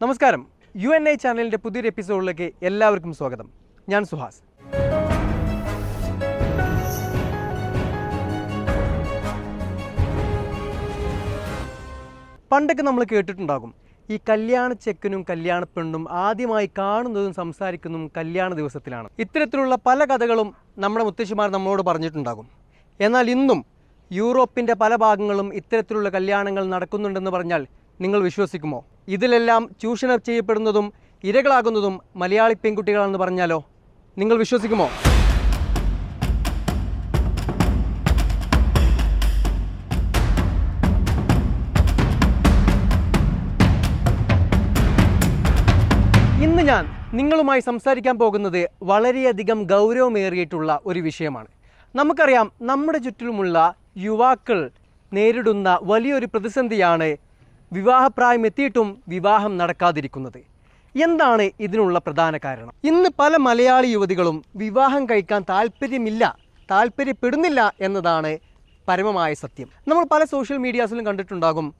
നമസ്കാരം. U N I ചാനലിന്റെ പുതിയൊരു എപ്പിസോഡിലേക്ക് എല്ലാവർക്കും സ്വാഗതം. ഞാൻ സുഹാസ്. പണ്ടൊക്കെ നമ്മൾ കേട്ടിട്ടുണ്ടാകും ഈ കല്യാണ ചെക്കനും കല്യാണ പെണ്ണും ആദ്യമായി കാണുന്നതും സംസാരിക്കുന്നതും കല്യാണ ദിവസത്തിലാണ്. ഇത്തരത്തിലുള്ള പല കഥകളും നമ്മുടെ മുത്തശ്ശിമാർ നമ്മളോട് പറഞ്ഞിട്ടുണ്ടാകും. എന്നാൽ ഇന്നും യൂറോപ്പിന്റെ പല ഭാഗങ്ങളും ഇത്തരത്തിലുള്ള കല്യാണങ്ങൾ നടക്കുന്നുണ്ടെന്ന് പറഞ്ഞാൽ നിങ്ങൾ വിശ്വസിക്കുമോ? ഇതിലെല്ലാം ചൂഷണം ചെയ്യപ്പെടുന്നതും ഇരകളാകുന്നതും മലയാളി പെൺകുട്ടികളാണെന്ന് പറഞ്ഞാലോ? നിങ്ങൾ വിശ്വസിക്കുമോ? ഇന്ന് ഞാൻ നിങ്ങളുമായി സംസാരിക്കാൻ പോകുന്നത് വളരെയധികം ഗൗരവമേറിയിട്ടുള്ള ഒരു വിഷയമാണ്. നമുക്കറിയാം നമ്മുടെ ചുറ്റിലുമുള്ള യുവാക്കൾ നേരിടുന്ന വലിയൊരു പ്രതിസന്ധിയാണ് വിവാഹപ്രായം എത്തിയിട്ടും വിവാഹം നടക്കാതിരിക്കുന്നത്. എന്താണ് ഇതിനുള്ള പ്രധാന കാരണം? ഇന്ന് പല മലയാളി യുവതികളും വിവാഹം കഴിക്കാൻ താല്പര്യമില്ല താല്പര്യപ്പെടുന്നില്ല എന്നതാണ് പരമമായ സത്യം. നമ്മൾ പല സോഷ്യൽ മീഡിയാസിലും കണ്ടിട്ടുണ്ടാകും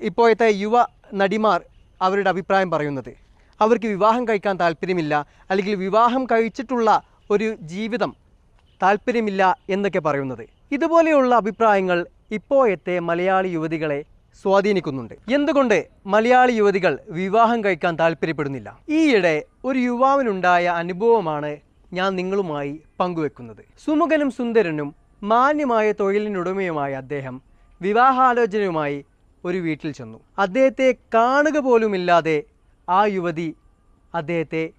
ഇപ്പോഴത്തെ യുവ നടിമാർ അവരുടെ അഭിപ്രായം പറയുന്നത്. അവർക്ക് വിവാഹം കഴിക്കാൻ താല്പര്യമില്ല അല്ലെങ്കിൽ വിവാഹം കഴിച്ചിട്ടുള്ള ഒരു ജീവിതം താല്പര്യമില്ല എന്നൊക്കെ പറയുന്നത്. ഇതുപോലെയുള്ള അഭിപ്രായങ്ങൾ ഇപ്പോഴത്തെ മലയാളി യുവതികളെ സ്വാധീനിക്കുന്നുണ്ട്. എന്തുകൊണ്ട് മലയാളി യുവതികൾ വിവാഹം കഴിക്കാൻ താല്പര്യപ്പെടുന്നില്ല? ഈയിടെ ഒരു യുവാവിനുണ്ടായ അനുഭവമാണ് ഞാൻ നിങ്ങളുമായി പങ്കുവെക്കുന്നത്. സുമുഖനും സുന്ദരനും മാന്യമായ തൊഴിലിനുടമയുമായ അദ്ദേഹം വിവാഹാലോചനയുമായി ഒരു വീട്ടിൽ ചെന്നു. അദ്ദേഹത്തെ കാണുക പോലുമില്ലാതെ ആ യുവതി അദ്ദേഹത്തെ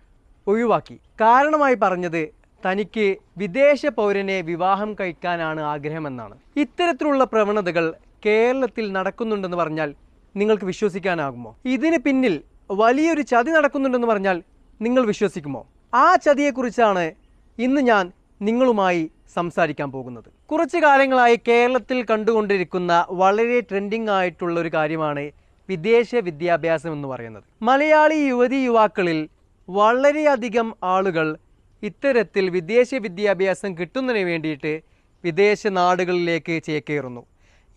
ഒഴിവാക്കി. കാരണമായി പറഞ്ഞത് തനിക്ക് വിദേശ പൗരനെ വിവാഹം കഴിക്കാനാണ് ആഗ്രഹമെന്നാണ്. ഇത്തരത്തിലുള്ള പ്രവണതകൾ കേരളത്തിൽ നടക്കുന്നുണ്ടെന്ന് പറഞ്ഞാൽ നിങ്ങൾക്ക് വിശ്വസിക്കാനാകുമോ? ഇതിന് പിന്നിൽ വലിയൊരു ചതി നടക്കുന്നുണ്ടെന്ന് പറഞ്ഞാൽ നിങ്ങൾ വിശ്വസിക്കുമോ? ആ ചതിയെക്കുറിച്ചാണ് ഇന്ന് ഞാൻ നിങ്ങളുമായി സംസാരിക്കാൻ പോകുന്നത്. കുറച്ച് കാലങ്ങളായി കേരളത്തിൽ കണ്ടുകൊണ്ടിരിക്കുന്ന വളരെ ട്രെൻഡിങ് ആയിട്ടുള്ള ഒരു കാര്യമാണ് വിദേശ വിദ്യാഭ്യാസം എന്ന് പറയുന്നത്. മലയാളി യുവതി യുവാക്കളിൽ വളരെയധികം ആളുകൾ ഇത്തരത്തിൽ വിദേശ വിദ്യാഭ്യാസം കിട്ടുന്നതിന് വേണ്ടിയിട്ട് വിദേശ നാടുകളിലേക്ക് ചേക്കേറുന്നു.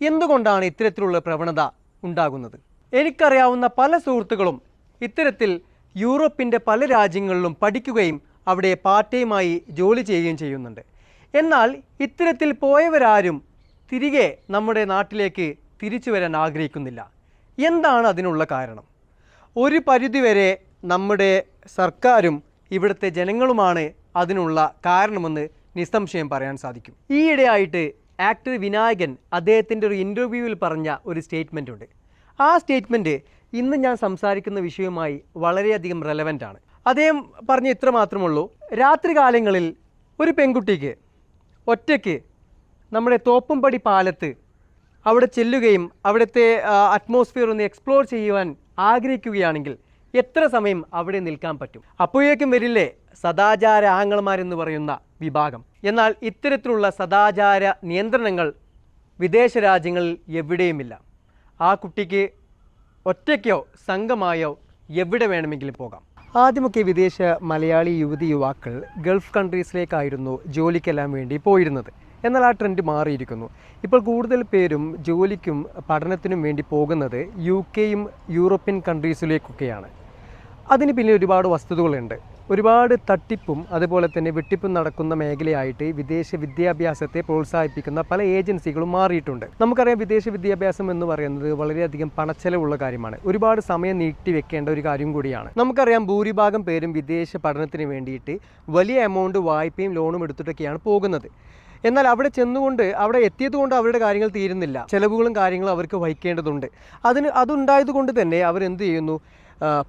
എന്തുകൊണ്ടാണ് ഇത്തരത്തിലുള്ള പ്രവണത ഉണ്ടാകുന്നത്? എനിക്കറിയാവുന്ന പല സുഹൃത്തുക്കളും ഇത്തരത്തിൽ യൂറോപ്പിന്റെ പല രാജ്യങ്ങളിലും പഠിക്കുകയും അവിടെ പാർട്ട് ടൈമായി ജോലി ചെയ്യുകയും ചെയ്യുന്നുണ്ട്. എന്നാൽ ഇത്തരത്തിൽ പോയവരാരും തിരികെ നമ്മുടെ നാട്ടിലേക്ക് തിരിച്ചു വരാൻ ആഗ്രഹിക്കുന്നില്ല. എന്താണ് അതിനുള്ള കാരണം? ഒരു പരിധിവരെ നമ്മുടെ സർക്കാരും ഇവിടുത്തെ ജനങ്ങളുമാണ് അതിനുള്ള കാരണമെന്ന് നിസ്സംശയം പറയാൻ സാധിക്കും. ഈയിടെയായിട്ട് ആക്ടർ വിനായകൻ അദ്ദേഹത്തിന്റെ ഒരു ഇന്റർവ്യൂവിൽ പറഞ്ഞ ഒരു സ്റ്റേറ്റ്മെന്റ് ഉണ്ട് ആ സ്റ്റേറ്റ്മെന്റ് ഇന്ന് ഞാൻ സംസാരിക്കുന്ന വിഷയവുമായി വളരെയധികം റെലവന്റ് ആണ് അദ്ദേഹം പറഞ്ഞ ഇത്ര മാത്രമുള്ളൂ. രാത്രികാലങ്ങളിൽ ഒരു പെൺകുട്ടിക്ക് ഒറ്റയ്ക്ക് നമ്മുടെ തോപ്പുംപടി പാലത്ത് അവിടെ ചെല്ലുകയും അവിടുത്തെ അറ്റ്മോസ്ഫിയർ ഒന്ന് എക്സ്പ്ലോർ ചെയ്യുവാൻ ആഗ്രഹിക്കുകയാണെങ്കിൽ എത്ര സമയം അവിടെ നിൽക്കാൻ പറ്റും? അപ്പോഴേക്കും വരില്ലേ സദാചാര ആംഗളമാരെന്ന് പറയുന്ന വിഭാഗം. എന്നാൽ ഇത്തരത്തിലുള്ള സദാചാര നിയന്ത്രണങ്ങൾ വിദേശ രാജ്യങ്ങളിൽ എവിടെയുമില്ല. ആ കുട്ടിക്ക് ഒറ്റയ്ക്കോ സംഘമായോ എവിടെ വേണമെങ്കിലും പോകാം. ആദ്യമൊക്കെ വിദേശ മലയാളി യുവതി യുവാക്കൾ ഗൾഫ് കൺട്രീസിലേക്കായിരുന്നു ജോലിക്കെല്ലാം വേണ്ടി പോയിരുന്നത്. എന്നാൽ ആ ട്രെൻഡ് മാറിയിരിക്കുന്നു. ഇപ്പോൾ കൂടുതൽ പേരും ജോലിക്കും പഠനത്തിനും വേണ്ടി പോകുന്നത് യു കെയും യൂറോപ്യൻ കൺട്രീസിലേക്കൊക്കെയാണ്. അതിന് പിന്നിൽ ഒരുപാട് വസ്തുതകളുണ്ട്. ഒരുപാട് തട്ടിപ്പും അതുപോലെ തന്നെ വെട്ടിപ്പും നടക്കുന്ന മേഖലയായിട്ട് വിദേശ വിദ്യാഭ്യാസത്തെ പ്രോത്സാഹിപ്പിക്കുന്ന പല ഏജൻസികളും മാറിയിട്ടുണ്ട്. നമുക്കറിയാം വിദേശ വിദ്യാഭ്യാസം എന്ന് പറയുന്നത് വളരെയധികം പണച്ചെലവുള്ള കാര്യമാണ്. ഒരുപാട് സമയം നീട്ടി വെക്കേണ്ട ഒരു കാര്യം കൂടിയാണ്. നമുക്കറിയാം ഭൂരിഭാഗം പേരും വിദേശ പഠനത്തിന് വേണ്ടിയിട്ട് വലിയ എമൗണ്ട് വായ്പയും ലോണും എടുത്തിട്ടൊക്കെയാണ് പോകുന്നത്. എന്നാൽ അവിടെ ചെന്നുകൊണ്ട് അവിടെ എത്തിയതുകൊണ്ട് അവരുടെ കാര്യങ്ങൾ തീരുന്നില്ല. ചിലവുകളും കാര്യങ്ങളും അവർക്ക് വഹിക്കേണ്ടതുണ്ട്. അതിന് അതുണ്ടായത് കൊണ്ട് തന്നെ അവരെന്ത് ചെയ്യുന്നു?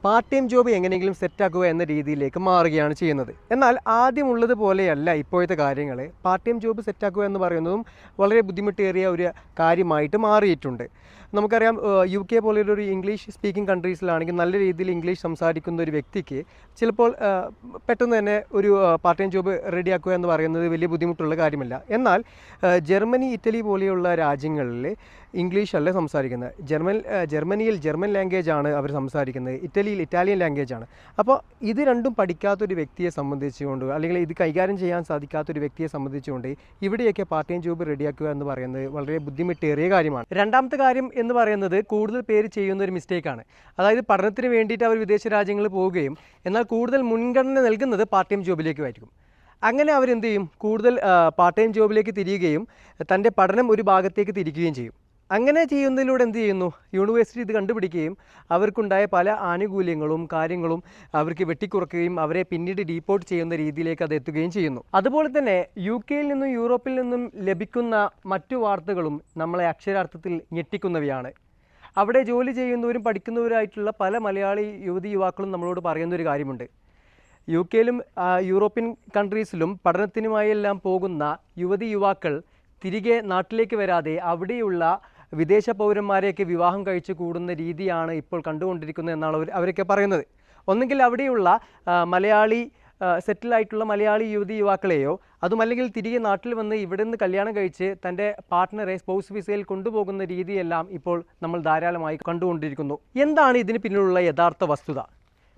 പാർട്ട് ടൈം ജോബ് എങ്ങനെയെങ്കിലും സെറ്റാക്കുക എന്ന രീതിയിലേക്ക് മാറുകയാണ് ചെയ്യുന്നത്. എന്നാൽ ആദ്യമുള്ളത് പോലെയല്ല ഇപ്പോഴത്തെ കാര്യങ്ങൾ പാർട്ട് ടൈം ജോബ് സെറ്റാക്കുക എന്ന് പറയുന്നതും വളരെ ബുദ്ധിമുട്ടേറിയ ഒരു കാര്യമായിട്ട് മാറിയിട്ടുണ്ട്. നമുക്കറിയാം യു കെ പോലെയുള്ള ഒരു ഇംഗ്ലീഷ് സ്പീക്കിംഗ് കൺട്രീസിലാണെങ്കിൽ നല്ല രീതിയിൽ ഇംഗ്ലീഷ് സംസാരിക്കുന്ന ഒരു വ്യക്തിക്ക് ചിലപ്പോൾ പെട്ടെന്ന് തന്നെ ഒരു പാർട്ട് ടൈം ജോബ് റെഡിയാക്കുക എന്ന് പറയുന്നത് വലിയ ബുദ്ധിമുട്ടുള്ള കാര്യമല്ല. എന്നാൽ ജർമ്മനി ഇറ്റലി പോലെയുള്ള രാജ്യങ്ങളിൽ ഇംഗ്ലീഷ് അല്ല സംസാരിക്കുന്നത്. ജർമ്മൻ ജർമ്മനിയിൽ ജർമ്മൻ ലാംഗ്വേജ് ആണ് അവർ സംസാരിക്കുന്നത്. ഇറ്റലിയിൽ ഇറ്റാലിയൻ ലാംഗ്വേജ് ആണ്. അപ്പോൾ ഇത് രണ്ടും പഠിക്കാത്തൊരു വ്യക്തിയെ സംബന്ധിച്ചുകൊണ്ട് അല്ലെങ്കിൽ ഇത് കൈകാര്യം ചെയ്യാൻ സാധിക്കാത്തൊരു വ്യക്തിയെ സംബന്ധിച്ചുകൊണ്ട് ഇവിടെയൊക്കെ പാർട്ട് ടൈം ജോബ് റെഡിയാക്കുക എന്ന് പറയുന്നത് വളരെ ബുദ്ധിമുട്ടേറിയ കാര്യമാണ്. രണ്ടാമത്തെ കാര്യം എന്ന് പറയുന്നത് കൂടുതൽ പേര് ചെയ്യുന്ന ഒരു മിസ്റ്റേക്കാണ് അതായത് പഠനത്തിന് വേണ്ടിയിട്ട് അവർ വിദേശ രാജ്യങ്ങളിൽ പോവുകയും എന്നാൽ കൂടുതൽ മുൻഗണന നൽകുന്നത് പാർട്ട് ടൈം ജോബിലേക്കുമായിരിക്കും അങ്ങനെ അവരെന്ത് ചെയ്യും? കൂടുതൽ പാർട്ട് ടൈം ജോബിലേക്ക് തിരിയുകയും തന്റെ പഠനം ഒരു ഭാഗത്തേക്ക് തിരിക്കുകയും ചെയ്യും. അങ്ങനെ ചെയ്യുന്നതിലൂടെ എന്ത് ചെയ്യുന്നു? യൂണിവേഴ്സിറ്റി ഇത് കണ്ടുപിടിക്കുകയും അവർക്കുണ്ടായ പല ആനുകൂല്യങ്ങളും കാര്യങ്ങളും അവർക്ക് വെട്ടിക്കുറക്കുകയും അവരെ പിന്നീട് ഡീപ്പോർട്ട് ചെയ്യുന്ന രീതിയിലേക്ക് അത് എത്തുകയും ചെയ്യുന്നു. അതുപോലെ തന്നെ യു കെയിൽ നിന്നും യൂറോപ്പിൽ നിന്നും ലഭിക്കുന്ന മറ്റു വാർത്തകളും നമ്മളെ അക്ഷരാർത്ഥത്തിൽ ഞെട്ടിക്കുന്നവയാണ്. അവിടെ ജോലി ചെയ്യുന്നവരും പഠിക്കുന്നവരായിട്ടുള്ള പല മലയാളി യുവതി യുവാക്കളും നമ്മളോട് പറയുന്ന ഒരു കാര്യമുണ്ട്. യു കെയിലും യൂറോപ്യൻ കൺട്രീസിലും പഠനത്തിനുമായി എല്ലാം പോകുന്ന യുവതി യുവാക്കൾ തിരികെ നാട്ടിലേക്ക് വരാതെ അവിടെയുള്ള വിദേശ പൗരന്മാരെയൊക്കെ വിവാഹം കഴിച്ചു കൂടുന്ന രീതിയാണ് ഇപ്പോൾ കണ്ടുകൊണ്ടിരിക്കുന്നത് എന്നാണ് അവർ അവരൊക്കെ പറയുന്നത്. ഒന്നുകിൽ അവിടെയുള്ള മലയാളി സെറ്റിലായിട്ടുള്ള മലയാളി യുവതി യുവാക്കളെയോ അതുമല്ലെങ്കിൽ തിരികെ നാട്ടിൽ വന്ന് ഇവിടെ നിന്ന് കല്യാണം കഴിച്ച് തന്റെ പാർട്ട്ണറെ സ്പൗസ് വിസയിൽ കൊണ്ടുപോകുന്ന രീതിയെല്ലാം ഇപ്പോൾ നമ്മൾ ധാരാളമായി കണ്ടുകൊണ്ടിരിക്കുന്നു. എന്താണ് ഇതിന് പിന്നിലുള്ള യഥാർത്ഥ വസ്തുത?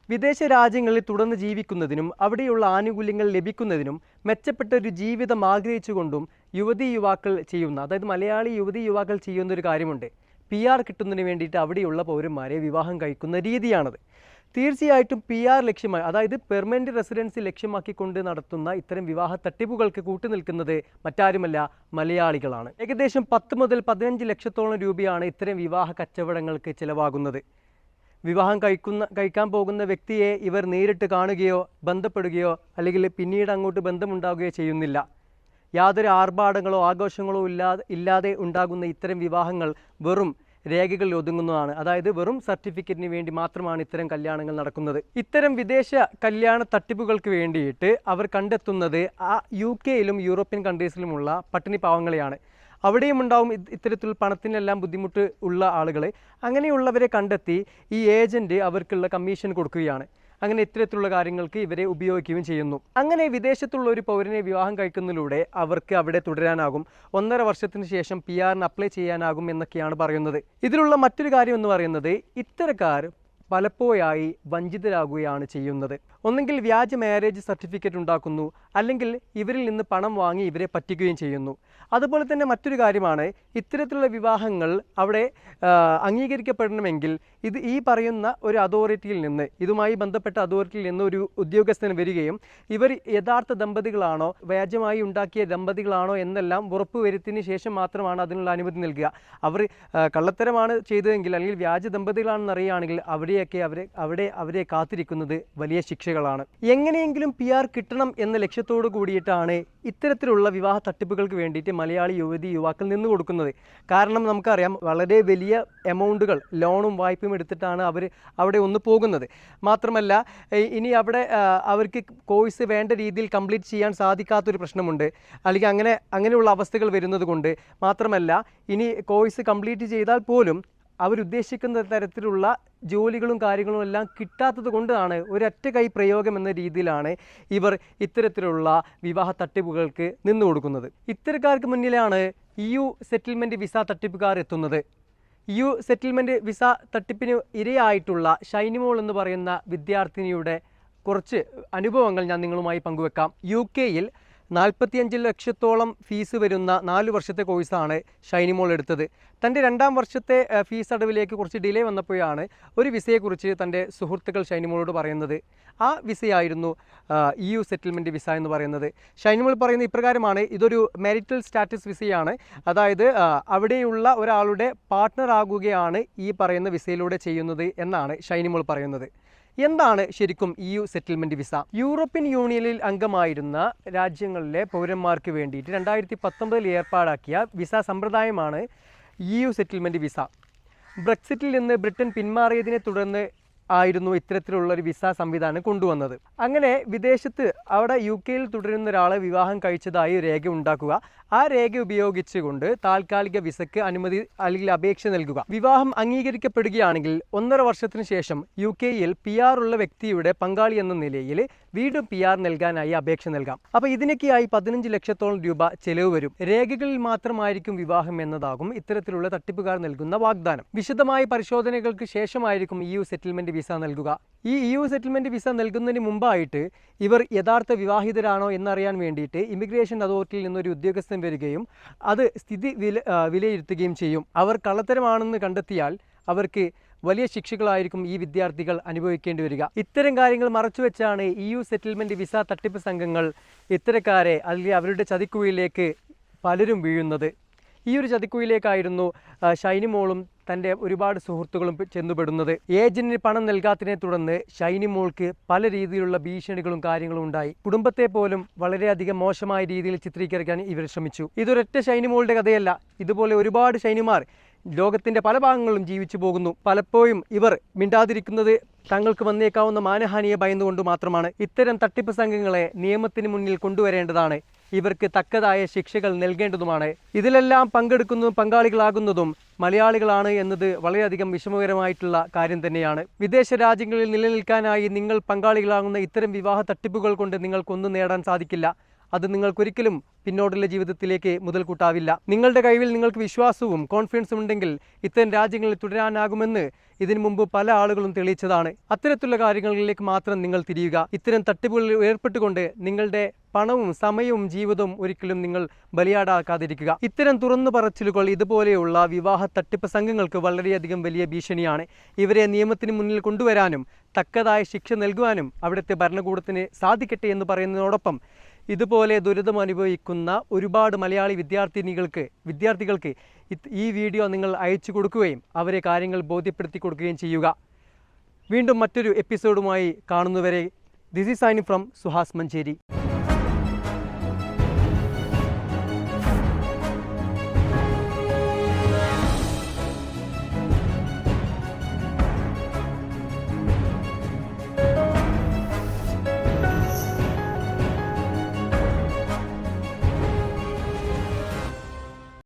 വിദേശ രാജ്യങ്ങളിൽ തുടർന്ന് ജീവിക്കുന്നതിനും അവിടെയുള്ള ആനുകൂല്യങ്ങൾ ലഭിക്കുന്നതിനും മെച്ചപ്പെട്ട ഒരു ജീവിതം ആഗ്രഹിച്ചുകൊണ്ടും യുവതി യുവാക്കൾ ചെയ്യുന്ന അതായത് മലയാളി യുവതി യുവാക്കൾ ചെയ്യുന്ന ഒരു കാര്യമുണ്ട്. പി ആർ കിട്ടുന്നതിന് വേണ്ടിയിട്ട് അവിടെയുള്ള പൗരന്മാരെ വിവാഹം കഴിക്കുന്ന രീതിയാണത്. തീർച്ചയായിട്ടും പി ആർ ലക്ഷ്യമായി അതായത് പെർമനന്റ് റെസിഡൻസി ലക്ഷ്യമാക്കിക്കൊണ്ട് നടത്തുന്ന ഇത്തരം വിവാഹ തട്ടിപ്പുകൾക്ക് കൂട്ടുനിൽക്കുന്നത് മറ്റാരുമല്ല മലയാളികളാണ്. ഏകദേശം പത്ത് മുതൽ പതിനഞ്ച് ലക്ഷത്തോളം രൂപയാണ് ഇത്തരം വിവാഹ കച്ചവടങ്ങൾക്ക് ചിലവാകുന്നത്. വിവാഹം കഴിക്കുന്ന കഴിക്കാൻ പോകുന്ന വ്യക്തിയെ ഇവർ നേരിട്ട് കാണുകയോ ബന്ധപ്പെടുകയോ അല്ലെങ്കിൽ പിന്നീട് അങ്ങോട്ട് ബന്ധമുണ്ടാവുകയോ ചെയ്യുന്നില്ല. യാതൊരു ആർഭാടങ്ങളോ ആഘോഷങ്ങളോ ഇല്ലാതെ ഇല്ലാതെ ഉണ്ടാകുന്ന ഇത്തരം വിവാഹങ്ങൾ വെറും രേഖകളിൽ ഒതുങ്ങുന്നതാണ്. അതായത് വെറും സർട്ടിഫിക്കറ്റിന് വേണ്ടി മാത്രമാണ് ഇത്തരം കല്യാണങ്ങൾ നടക്കുന്നത്. ഇത്തരം വിദേശ കല്യാണ തട്ടിപ്പുകൾക്ക് വേണ്ടിയിട്ട് അവർ കണ്ടെത്തുന്നത് ആ യു കെയിലും യൂറോപ്യൻ കൺട്രീസിലുമുള്ള പട്ടിണി പാവങ്ങളെയാണ്. അവിടെയും ഉണ്ടാവും ഇത്തരത്തിൽ പണത്തിനെല്ലാം ബുദ്ധിമുട്ട് ഉള്ള ആളുകൾ അങ്ങനെയുള്ളവരെ കണ്ടെത്തി ഈ ഏജന്റ് അവർക്കുള്ള കമ്മീഷൻ കൊടുക്കുകയാണ്. അങ്ങനെ ഇത്തരത്തിലുള്ള കാര്യങ്ങൾക്ക് ഇവരെ ഉപയോഗിക്കുകയും ചെയ്യുന്നു. അങ്ങനെ വിദേശത്തുള്ള ഒരു പൗരനെ വിവാഹം കഴിക്കുന്നതിലൂടെ അവർക്ക് അവിടെ തുടരാനാകും. ഒന്നര വർഷത്തിന് ശേഷം പി ആറിന് അപ്ലൈ ചെയ്യാനാകും എന്നൊക്കെയാണ് പറയുന്നത്. ഇതിലുള്ള മറ്റൊരു കാര്യം എന്ന് പറയുന്നത് ഇത്തരക്കാർ പലപ്പോഴായി വഞ്ചിതരാകുകയാണ് ചെയ്യുന്നത്. ഒന്നെങ്കിൽ വ്യാജ മാരേജ് സർട്ടിഫിക്കറ്റ് ഉണ്ടാക്കുന്നു അല്ലെങ്കിൽ ഇവരിൽ നിന്ന് പണം വാങ്ങി ഇവരെ പറ്റിക്കുകയും ചെയ്യുന്നു. അതുപോലെ തന്നെ മറ്റൊരു കാര്യമാണ് ഇത്തരത്തിലുള്ള വിവാഹങ്ങൾ അവിടെ അംഗീകരിക്കപ്പെടണമെങ്കിൽ ഇത് ഈ പറയുന്ന ഒരു അതോറിറ്റിയിൽ നിന്ന് ഇതുമായി ബന്ധപ്പെട്ട അതോറിറ്റിയിൽ നിന്ന് ഒരു ഉദ്യോഗസ്ഥൻ വരികയും ഇവർ യഥാർത്ഥ ദമ്പതികളാണോ വ്യാജമായി ഉണ്ടാക്കിയ ദമ്പതികളാണോ എന്നെല്ലാം ഉറപ്പുവരുത്തിന് ശേഷം മാത്രമാണ് അതിനുള്ള അനുമതി നൽകുക. അവർ കള്ളത്തരമാണ് ചെയ്തതെങ്കിൽ അല്ലെങ്കിൽ വ്യാജ ദമ്പതികളാണെന്ന് അറിയുകയാണെങ്കിൽ അവിടെയൊക്കെ അവരെ അവിടെ അവരെ കാത്തിരിക്കുന്നത് വലിയ ശിക്ഷകളാണ്. എങ്ങനെയെങ്കിലും പി ആർ കിട്ടണം എന്ന ലക്ഷ്യത്തോടു കൂടിയിട്ടാണ് ഇത്തരത്തിലുള്ള വിവാഹ തട്ടിപ്പുകൾക്ക് വേണ്ടിയിട്ട് മലയാളി യുവതി യുവാക്കൾ നിന്ന് കൊടുക്കുന്നത്. കാരണം നമുക്കറിയാം വളരെ വലിയ എമൗണ്ടുകൾ ലോണും വായ്പയും എടുത്തിട്ടാണ് അവർ അവിടെ ഒന്ന് പോകുന്നത്. മാത്രമല്ല ഇനി അവിടെ അവർക്ക് കോഴ്സ് വേണ്ട രീതിയിൽ കംപ്ലീറ്റ് ചെയ്യാൻ സാധിക്കാത്തൊരു പ്രശ്നമുണ്ട്. അല്ലെങ്കിൽ അങ്ങനെ അങ്ങനെയുള്ള അവസ്ഥകൾ വരുന്നത് കൊണ്ട് മാത്രമല്ല ഇനി കോഴ്സ് കംപ്ലീറ്റ് ചെയ്താൽ പോലും അവരുദ്ദേശിക്കുന്ന തരത്തിലുള്ള ജോലികളും കാര്യങ്ങളും എല്ലാം കിട്ടാത്തത് കൊണ്ടാണ് ഒരൊറ്റ കൈ പ്രയോഗം എന്ന രീതിയിലാണ് ഇവർ ഇത്തരത്തിലുള്ള വിവാഹ തട്ടിപ്പുകൾക്ക് നിന്നു കൊടുക്കുന്നത്. ഇത്തരക്കാർക്ക് മുന്നിലാണ് യു സെറ്റിൽമെന്റ് വിസ തട്ടിപ്പുകാർ എത്തുന്നത്. യു സെറ്റിൽമെന്റ് വിസ തട്ടിപ്പിന് ഇരയായിട്ടുള്ള ഷൈനിമോൾ എന്ന് പറയുന്ന വിദ്യാർത്ഥിനിയുടെ കുറച്ച് അനുഭവങ്ങൾ ഞാൻ നിങ്ങളുമായി പങ്കുവെക്കാം. യു കെയിൽ നാൽപ്പത്തിയഞ്ച് ലക്ഷത്തോളം ഫീസ് വരുന്ന നാല് വർഷത്തെ കോഴ്സാണ് ഷൈനിമോൾ എടുത്തത്. തന്റെ രണ്ടാം വർഷത്തെ ഫീസ് അടവിലേക്ക് കുറച്ച് ഡിലേ വന്നപ്പോഴാണ് ഒരു വിസയെക്കുറിച്ച് തന്റെ സുഹൃത്തുക്കൾ ഷൈനിമോളോട് പറയുന്നത്. ആ വിസയായിരുന്നു ഇ യു സെറ്റിൽമെന്റ് വിസ എന്ന് പറയുന്നത്. ഷൈനിമോൾ പറയുന്ന ഇപ്രകാരമാണ് ഇതൊരു മെരിറ്റൽ സ്റ്റാറ്റസ് വിസയാണ്. അതായത് അവിടെയുള്ള ഒരാളുടെ പാർട്ട്ണർ ആകുകയാണ് ഈ പറയുന്ന വിസയിലൂടെ ചെയ്യുന്നത് എന്നാണ് ഷൈനിമോൾ പറയുന്നത്. എന്താണ് ശരിക്കും E U settlement visa European യൂണിയനിൽ അംഗമായിരുന്ന രാജ്യങ്ങളിലെ പൗരന്മാർക്ക് വേണ്ടിയിട്ട് രണ്ടായിരത്തി പത്തൊമ്പതിൽ ഏർപ്പാടാക്കിയ വിസ സമ്പ്രദായമാണ് ഇ യു സെറ്റിൽമെന്റ് വിസ ബ്രക്സിറ്റിൽ നിന്ന് ബ്രിട്ടൻ പിന്മാറിയതിനെ തുടർന്ന് ആയിരുന്നു ഇത്തരത്തിലുള്ള ഒരു വിസ സംവിധാനം കൊണ്ടുവന്നത്. അങ്ങനെ വിദേശത്ത് അവിടെ യു കെയിൽ തുടരുന്ന ഒരാളെ വിവാഹം കഴിച്ചതായി രേഖ ഉണ്ടാക്കുക. ആ രേഖ ഉപയോഗിച്ചുകൊണ്ട് താൽക്കാലിക വിസയ്ക്ക് അനുമതി അല്ലെങ്കിൽ അപേക്ഷ നൽകുക. വിവാഹം അംഗീകരിക്കപ്പെടുകയാണെങ്കിൽ ഒന്നര വർഷത്തിന് ശേഷം യു കെയിൽ പി ആർ ഉള്ള വ്യക്തിയുടെ പങ്കാളി എന്ന നിലയിൽ വീണ്ടും പി ആർ നൽകാനായി അപേക്ഷ നൽകാം. അപ്പോൾ ഇതിനൊക്കെയായി പതിനഞ്ച് ലക്ഷത്തോളം രൂപ ചെലവ് വരും. രേഖകളിൽ മാത്രമായിരിക്കും വിവാഹം എന്നതാകും ഇത്തരത്തിലുള്ള തട്ടിപ്പുകാർ നൽകുന്ന വാഗ്ദാനം. വിശദമായ പരിശോധനകൾക്ക് ശേഷമായിരിക്കും ഇ യു സെറ്റിൽമെന്റ് വിസ നൽകുക. ഈ ഇ യു സെറ്റിൽമെന്റ് വിസ നൽകുന്നതിന് മുമ്പായിട്ട് ഇവർ യഥാർത്ഥ വിവാഹിതരാണോ എന്നറിയാൻ വേണ്ടിയിട്ട് ഇമിഗ്രേഷൻ അതോറിറ്റിയിൽ നിന്നൊരു ഉദ്യോഗസ്ഥൻ വരികയും അത് സ്ഥിതി വില വിലയിരുത്തുകയും ചെയ്യും. അവർ കള്ളത്തരമാണെന്ന് കണ്ടെത്തിയാൽ അവർക്ക് വലിയ ശിക്ഷകളായിരിക്കും ഈ വിദ്യാർത്ഥികൾ അനുഭവിക്കേണ്ടി വരിക. ഇത്തരം കാര്യങ്ങൾ മറച്ചുവെച്ചാണ് ഇ യു സെറ്റിൽമെന്റ് വിസ തട്ടിപ്പ് സംഘങ്ങൾ ഇത്തരക്കാരെ അല്ലെങ്കിൽ അവരുടെ ചതിക്കുഴിയിലേക്ക് പലരും വീഴുന്നത്. ഈ ഒരു ചതിക്കുഴിയിലേക്കായിരുന്നു ഷൈനിമോളും ഷൈനി മോളും തന്റെ ഒരുപാട് സുഹൃത്തുക്കളും ചെന്നുപെടുന്നത്. ഏജന്റിന് പണം നൽകാത്തതിനെ തുടർന്ന് ഷൈനി മോൾക്ക് പല രീതിയിലുള്ള ഭീഷണികളും കാര്യങ്ങളും ഉണ്ടായി. കുടുംബത്തെ പോലും വളരെയധികം മോശമായ രീതിയിൽ ചിത്രീകരിക്കാൻ ഇവർ ശ്രമിച്ചു. ഇതൊരൊറ്റ ഷൈനി മോളുടെ കഥയല്ല. ഇതുപോലെ ഒരുപാട് ഷൈനിമാർ ലോകത്തിന്റെ പല ഭാഗങ്ങളിലും ജീവിച്ചു പോകുന്നു. പലപ്പോഴും ഇവർ മിണ്ടാതിരിക്കുന്നത് തങ്ങൾക്ക് വന്നേക്കാവുന്ന മാനഹാനിയെ ഭയന്നുകൊണ്ട് മാത്രമാണ്. ഇത്തരം തട്ടിപ്പ് സംഘങ്ങളെ നിയമത്തിന് മുന്നിൽ കൊണ്ടുവരേണ്ടതാണ്. ഇവർക്ക് തക്കതായ ശിക്ഷകൾ നൽകേണ്ടതുമാണ്. ഇതിലെല്ലാം പങ്കെടുക്കുന്നതും പങ്കാളികളാകുന്നതും മലയാളികളാണ് എന്നത് വളരെയധികം വിഷമകരമായിട്ടുള്ള കാര്യം തന്നെയാണ്. വിദേശ രാജ്യങ്ങളിൽ നിലനിൽക്കാനായി നിങ്ങൾ പങ്കാളികളാകുന്ന ഇത്തരം വിവാഹ തട്ടിപ്പുകൾ കൊണ്ട് നിങ്ങൾക്കൊന്നും നേടാൻ സാധിക്കില്ല. അത് നിങ്ങൾക്കൊരിക്കലും പിന്നോട്ടുള്ള ജീവിതത്തിലേക്ക് മുതൽക്കൂട്ടാവില്ല. നിങ്ങളുടെ കഴിവിൽ നിങ്ങൾക്ക് വിശ്വാസവും കോൺഫിഡൻസും ഉണ്ടെങ്കിൽ ഇത്തരം രാജ്യങ്ങളിൽ തുടരാനാകുമെന്ന് ഇതിനു മുമ്പ് പല ആളുകളും തെളിയിച്ചതാണ്. അത്തരത്തിലുള്ള കാര്യങ്ങളിലേക്ക് മാത്രം നിങ്ങൾ തിരിയുക. ഇത്തരം തട്ടിപ്പുകളിൽ ഏർപ്പെട്ടുകൊണ്ട് നിങ്ങളുടെ പണവും സമയവും ജീവിതവും ഒരിക്കലും നിങ്ങൾ ബലിയാടാക്കാതിരിക്കുക. ഇത്തരം തുറന്നു പറച്ചിലുകൾ ഇതുപോലെയുള്ള വിവാഹ തട്ടിപ്പ് സംഘങ്ങൾക്ക് വളരെയധികം വലിയ ഭീഷണിയാണ്. ഇവരെ നിയമത്തിന് മുന്നിൽ കൊണ്ടുവരാനും തക്കതായ ശിക്ഷ നൽകുവാനും അവിടുത്തെ ഭരണകൂടത്തിന് സാധിക്കട്ടെ എന്ന് പറയുന്നതോടൊപ്പം ഇതുപോലെ ദുരിതം അനുഭവിക്കുന്ന ഒരുപാട് മലയാളി വിദ്യാർത്ഥിനികൾക്ക് വിദ്യാർത്ഥികൾക്ക് ഈ വീഡിയോ നിങ്ങൾ അയച്ചു കൊടുക്കുകയും അവരെ കാര്യങ്ങൾ ബോധ്യപ്പെടുത്തി കൊടുക്കുകയും ചെയ്യുക. വീണ്ടും മറ്റൊരു എപ്പിസോഡുമായി കാണുന്നവരെ this is signing from Suhas Manjeri.